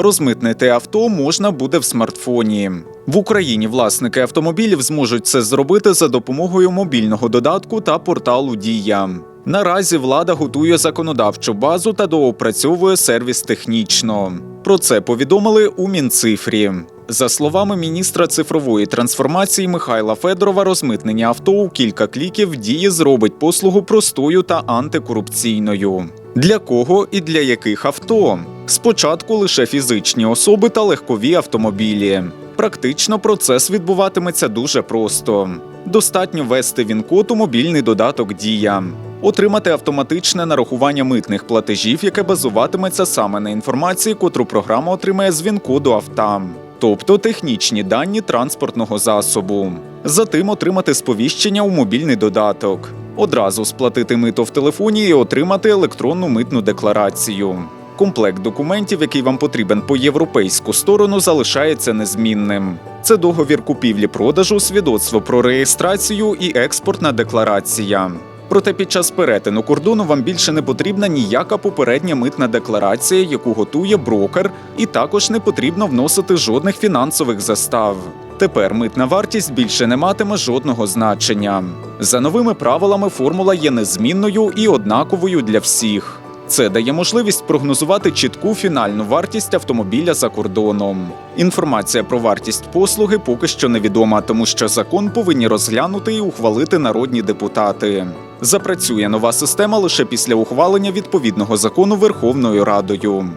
Розмитнити авто можна буде в смартфоні. В Україні власники автомобілів зможуть це зробити за допомогою мобільного додатку та порталу Дія. Наразі влада готує законодавчу базу та доопрацьовує сервіс технічно. Про це повідомили у Мінцифрі. За словами міністра цифрової трансформації Михайла Федорова, розмитнення авто у кілька кліків дії зробить послугу простою та антикорупційною. Для кого і для яких авто? Спочатку лише фізичні особи та легкові автомобілі. Практично процес відбуватиметься дуже просто. Достатньо ввести він-код у мобільний додаток Дія, отримати автоматичне нарахування митних платежів, яке базуватиметься саме на інформації, котру програма отримає з він-коду авто, тобто технічні дані транспортного засобу. Затим отримати сповіщення у мобільний додаток, одразу сплатити мито в телефоні і отримати електронну митну декларацію. Комплект документів, який вам потрібен по європейську сторону, залишається незмінним. Це договір купівлі-продажу, свідоцтво про реєстрацію і експортна декларація. Проте під час перетину кордону вам більше не потрібна ніяка попередня митна декларація, яку готує брокер, і також не потрібно вносити жодних фінансових застав. Тепер митна вартість більше не матиме жодного значення. За новими правилами формула є незмінною і однаковою для всіх. Це дає можливість прогнозувати чітку фінальну вартість автомобіля за кордоном. Інформація про вартість послуги поки що невідома, тому що закон повинні розглянути і ухвалити народні депутати. Запрацює нова система лише після ухвалення відповідного закону Верховною Радою.